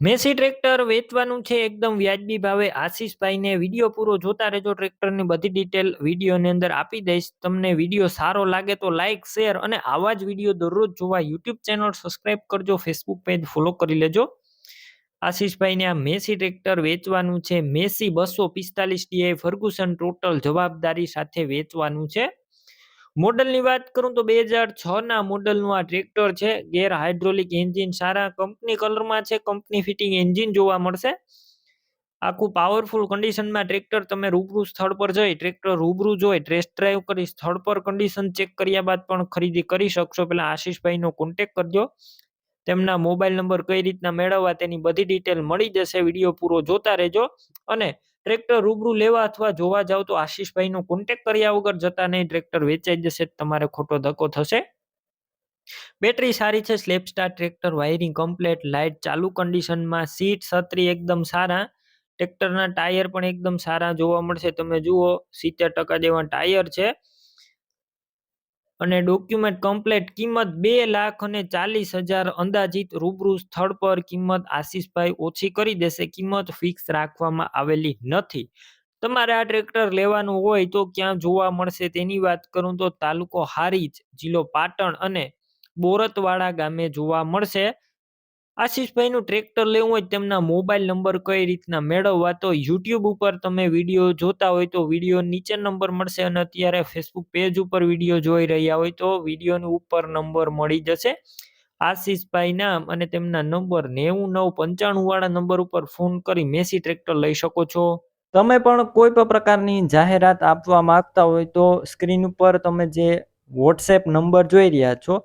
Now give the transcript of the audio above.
Massey tractor વેચવાનું છે એકદમ વ્યાજબી ભાવે. આશીષભાઈને વીડિયો પૂરો જોતા રહેજો. ટ્રેક્ટરની બધી ડિટેલ વિડીયોની અંદર આપી દઈશ. તમને વીડિયો સારો લાગે તો લાઇક શેર અને આવા જ વીડિયો દરરોજ જોવા યુટ્યુબ ચેનલ સબસ્ક્રાઇબ કરજો. ફેસબુક પેજ ફોલો કરી લેજો. આશીષભાઈને આ મેસી ટ્રેક્ટર વેચવાનું છે. મેસી બસો પિસ્તાલીસ ડીઆઈ ફર્ગુસન ટોટલ જવાબદારી સાથે વેચવાનું છે. મોડલની વાત કરું તો બે હજાર છ ના મોડલનું આ ટ્રેક્ટર છે. ગેર હાઇડ્રોલિક એન્જિન સારા કંપની કલરમાં છે. કંપની ફિટિંગ એન્જિન જોવા મળશે. આખું પાવરફુલ કન્ડિશનમાં ટ્રેક્ટર તમે રૂબરૂ સ્થળ પર જઈ, ટ્રેક્ટર રૂબરૂ જોઈ, ટેસ્ટ ડ્રાઈવ કરી, સ્થળ પર કન્ડિશન ચેક કર્યા બાદ પણ ખરીદી કરી શકશો. પેલા આશીષભાઈનો કોન્ટેક કરજો. તેમના મોબાઈલ નંબર કઈ રીતના મેળવવા તેની બધી ડિટેલ મળી જશે. વીડિયો પૂરો જોતા રહેજો અને ટ્રેક્ટર રૂબરૂ લેવા અથવા જોવા જાવ તો આશીષભાઈનો કોન્ટેક કર્યા વગર જતા નહીં, ટ્રેક્ટર વેચાઈ જશે, તમારે ખોટો ધક્કો થશે. બેટરી સારી છે self start tractor wiring complete light ચાલુ કન્ડિશનમાં સીટ છત્રી એકદમ સારા, ટ્રેક્ટરના ટાયર પણ એકદમ સારા જોવા મળશે. તમે જુઓ, સિત્તેર ટકા જેવા ટાયર છે. અને ડોક્યુમેન્ટ કમ્પ્લેટ કિંમત બે લાખ અને ચાલીસ હજાર અંદાજિત રૂબરૂ સ્થળ પર કિંમત આશીષભાઈ ઓછી કરી દેશે. કિંમત ફિક્સ રાખવામાં આવેલી નથી. તમારે આ ટ્રેક્ટર લેવાનું હોય તો ક્યાં જોવા મળશે તેની વાત કરું તો તાલુકો હારીજ, જિલ્લો પાટણ અને બોરતવાડા ગામે જોવા મળશે. આશીષભાઈનું ટ્રેક્ટર લેવું હોય તેમના મોબાઈલ નંબર કઈ રીતના મેળવવા? તો યુટ્યુબ ઉપર તમે વીડિયો જોતા હોય તો વીડિયો નીચે નંબર મળશે અને અત્યારે ફેસબુક પેજ ઉપર વીડિયો જોઈ રહ્યા હોય તો વિડીયોની ઉપર નંબર મળી જશે. આશીષભાઈ નામ અને તેમના નંબર નેવું નવ પંચાણું વાળા નંબર ઉપર ફોન કરી મેસી ટ્રેક્ટર લઈ શકો છો. તમે પણ કોઈ પણ પ્રકારની જાહેરાત આપવા માંગતા હોય તો સ્ક્રીન ઉપર તમે જે વોટ્સએપ નંબર જોઈ રહ્યા છો